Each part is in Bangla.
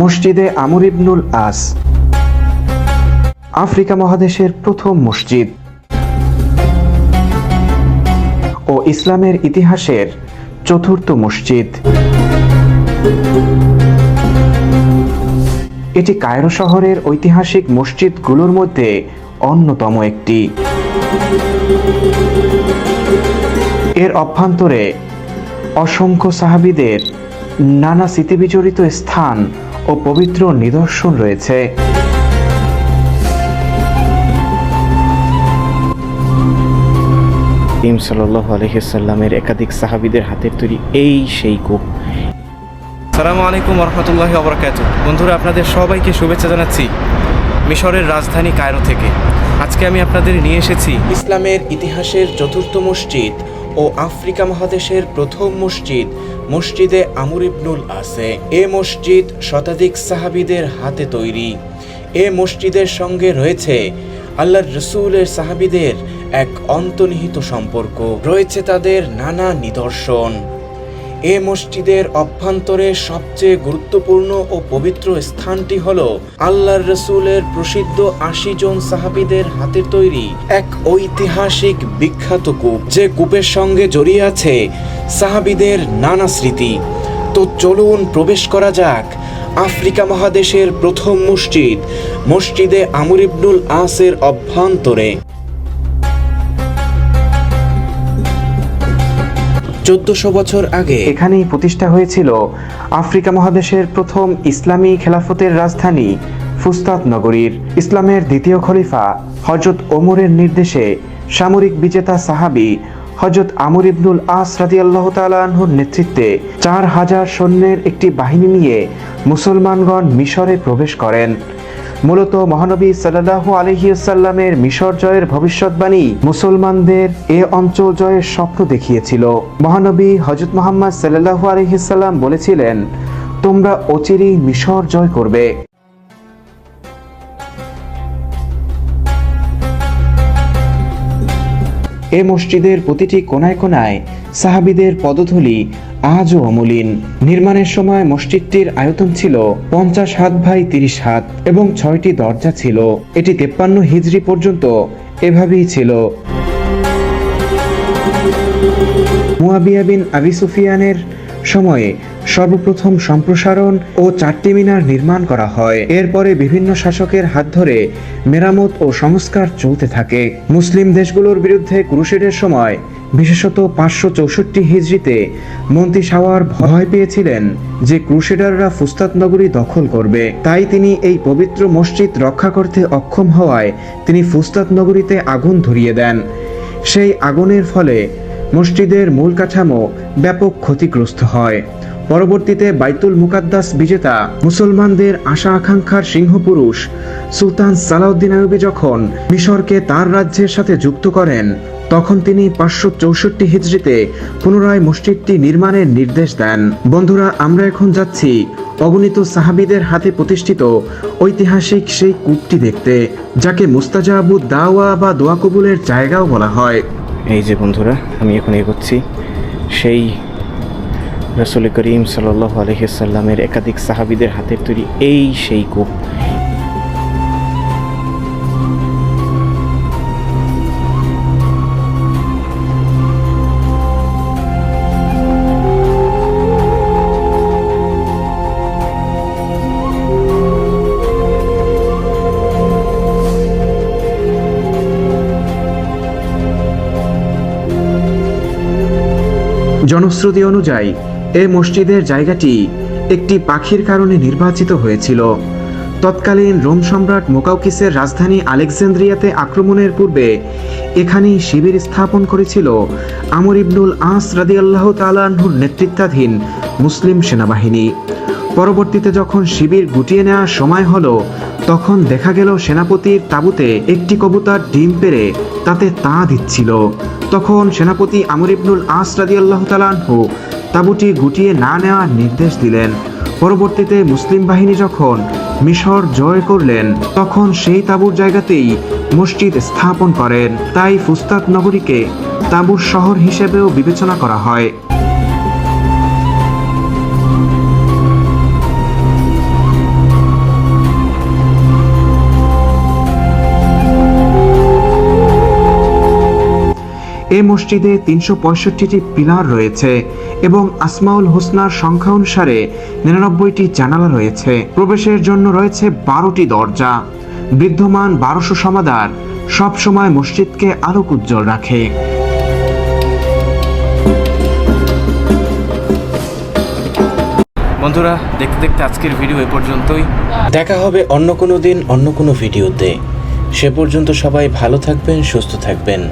মসজিদে আমর ইবনুল আস। আফ্রিকা মহাদেশের প্রথম মসজিদ। ও ইসলামের ইতিহাসের চতুর্থ মসজিদ। এটি কায়রো শহরের ঐতিহাসিক মসজিদগুলোর মধ্যে অন্যতম একটি। এর অভ্যন্তরে অসংখ্য সাহাবিদের নানা স্মৃতিবিজড়িত স্থান ও পবিত্র নিদর্শন রয়েছে। ইম সাল্লাহ আলহিসাল্লামের একাধিক সাহাবিদের হাতের তৈরি এই সেই কূপ। সালামু আলাইকুম রহমতুল্লাহ অবরাকাত বন্ধুরা আপনাদের সবাইকে শুভেচ্ছা জানাচ্ছি মিশরের রাজধানী কায়রো থেকে। আজকে আমি আপনাদের নিয়ে এসেছি ইসলামের ইতিহাসের চতুর্থ মসজিদ ও আফ্রিকা মহাদেশের প্রথম মসজিদ মসজিদে আমর ইবনুল আছে। এ মসজিদ শতাধিক সাহাবিদের হাতে তৈরি। এ মসজিদের সঙ্গে রয়েছে আল্লাহর রসুলের সাহাবিদের এক অন্তর্নিহিত সম্পর্ক। রয়েছে তাদের নানা নিদর্শন। এ মসজিদের অভ্যন্তরে সবচেয়ে গুরুত্বপূর্ণ ও পবিত্র স্থানটি হল আল্লাহর রসুলের প্রসিদ্ধ আশি জন সাহাবিদের হাতের তৈরি এক ঐতিহাসিক বিখ্যাত কূপ। যে কূপের সঙ্গে জড়িয়ে আছে সাহাবিদের নানা স্মৃতি। তো চলুন প্রবেশ করা যাক। আফ্রিকা মহাদেশের প্রথম মসজিদ, মসজিদে আমর ইবনুল আসের অভ্যন্তরে। চোদ্দশো বছর আগে। এখানেই প্রতিষ্ঠা হয়েছিল আফ্রিকা মহাদেশের প্রথম ইসলামী খেলাফতের রাজধানী ফুস্তাত নগরীর। ইসলামের দ্বিতীয় খলিফা হজরত ওমরের নির্দেশে সামরিক বিজেতা সাহাবি হজরত আমর ইবনুল আস রাজি আল্লাহ তালাহুর নেতৃত্বে চার হাজার সৈন্যের একটি বাহিনী নিয়ে মুসলমানগণ মিশরে প্রবেশ করেন। মূলত মহানবী সাল্লাল্লাহু আলহিউসাল্লামের মিশর জয়ের ভবিষ্যৎবাণী মুসলমানদের এ অঞ্চল জয়ের স্বপ্ন দেখিয়েছিল। মহানবী হজরত মোহাম্মদ সাল্লাল্লাহু আলহিসাল্লাম বলেছিলেন, তোমরা অচিরেই মিশর জয় করবে। এ মসজিদের প্রতিটি কোনায় কোনায় সাহাবিদের পদধূলি আজও অমলিন। নির্মাণের সময় মসজিদটির আয়তন ছিল পঞ্চাশ হাত ভাই তিরিশ হাত এবং ছয়টি দরজা ছিল। এটি তেপ্পান্ন হিজড়ি পর্যন্ত এভাবেই ছিল। মুয়াবিয়া বিন আবি সুফিয়ানের সময়ে সর্বপ্রথম সম্প্রসারণ ও চারটি মিনার নির্মাণ করা হয়। এরপরে বিভিন্ন শাসকের হাত ধরে মেরামত ও সংস্কার চলতে থাকে। মুসলিম দেশগুলোর বিরুদ্ধে ক্রুশেডের সময় বিশেষত পাঁচশো চৌষট্টি হিজড়িতে মন্ত্রী সাওয়ার ভয় পেয়েছিলেন যে ক্রুশেডাররা ফুস্তাত নগরী দখল করবে। তাই তিনি এই পবিত্র মসজিদ রক্ষা করতে অক্ষম হওয়ায় তিনি ফুস্তাত নগরীতে আগুন ধরিয়ে দেন। সেই আগুনের ফলে মসজিদের মূল কাঠামো ব্যাপক ক্ষতিগ্রস্ত হয়। পরবর্তীতে বাইতুল মুকাদ্দাস বিজেতা মুসলমানদের আশা আকাঙ্ক্ষার সিংহপুরুষ সুলতান সালাউদ্দিন আইয়ুবী যখন মিশরকে তার রাজ্যের সাথে যুক্ত করেন, তখন তিনি পাঁচশো চৌষট্টি হিজড়িতে পুনরায় মসজিদটি নির্মাণের নির্দেশ দেন। বন্ধুরা, আমরা এখন যাচ্ছি অগণিত সাহাবিদের হাতে প্রতিষ্ঠিত ঐতিহাসিক সেই কূপটি দেখতে, যাকে মুস্তাজাবু দাওয়া বা দোয়া কবুলের জায়গাও বলা হয়। এই যে বন্ধুরা, আমি এখন এগোচ্ছি সেই রসুল করিম সাল্লাহ আলহিসাল্লামের একাধিক সাহাবিদের হাতের তৈরি এই সেই কূপ। জনশ্রুতি অনুযায়ী, এ মসজিদের জায়গাটি একটি পাখির কারণে নির্বাচিত হয়েছিল। তৎকালীন রোম সম্রাট মোকাউকিসের রাজধানী আলেকজান্দ্রিয়াতে আক্রমণের পূর্বে এখানেই শিবির স্থাপন করেছিল আমর ইবনুল আস রাদি আল্লাহ তালাহুর নেতৃত্বাধীন মুসলিম সেনাবাহিনী। পরবর্তীতে যখন শিবির গুটিয়ে নেওয়ার সময় হলো, তখন দেখা গেল সেনাপতির তাঁবুতে একটি কবুতর ডিম পেরে তাতে তা দিচ্ছিল। তখন সেনাপতি আমর ইবনুল আস রাদি আল্লাহ তালাহু তাঁবুটি গুটিয়ে না নেওয়ার নির্দেশ দিলেন। পরবর্তীতে মুসলিম বাহিনী যখন মিশর জয় করলেন, তখন সেই তাঁবুর জায়গাতেই মসজিদ স্থাপন করেন। তাই ফুস্তাদ নগরীকে তাঁবুর শহর হিসেবেও বিবেচনা করা হয়। এই মসজিদে তিনশো পঁয়ষট্টিটি পিলার রয়েছে এবং আসমাউল হোসনার সংখ্যা অনুসারে নিরানব্বইটি জানালা রয়েছে। প্রবেশের জন্য রয়েছে বারোটি দরজা। বিদ্যমান বারোশো সমাদার সবসময় মসজিদকে আলোক উজ্জ্বল রাখে। বন্ধুরা দেখতে দেখতে আজকের ভিডিও এ পর্যন্তই। দেখা হবে অন্য কোনো দিন অন্য কোনো ভিডিওতে। সে পর্যন্ত সবাই ভালো থাকবেন সুস্থ থাকবেন।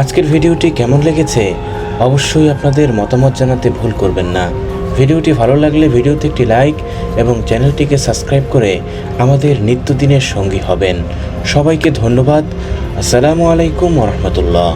আজকের ভিডিওটি কেমন লেগেছে অবশ্যই আপনাদের মতামত জানাতে ভুল করবেন না। ভিডিওটি ভালো লাগলে ভিডিওতে একটি লাইক এবং চ্যানেলটিকে সাবস্ক্রাইব করে আমাদের নিত্যদিনের সঙ্গী হবেন। সবাইকে ধন্যবাদ। আসসালামু আলাইকুম রহমতুল্লাহ।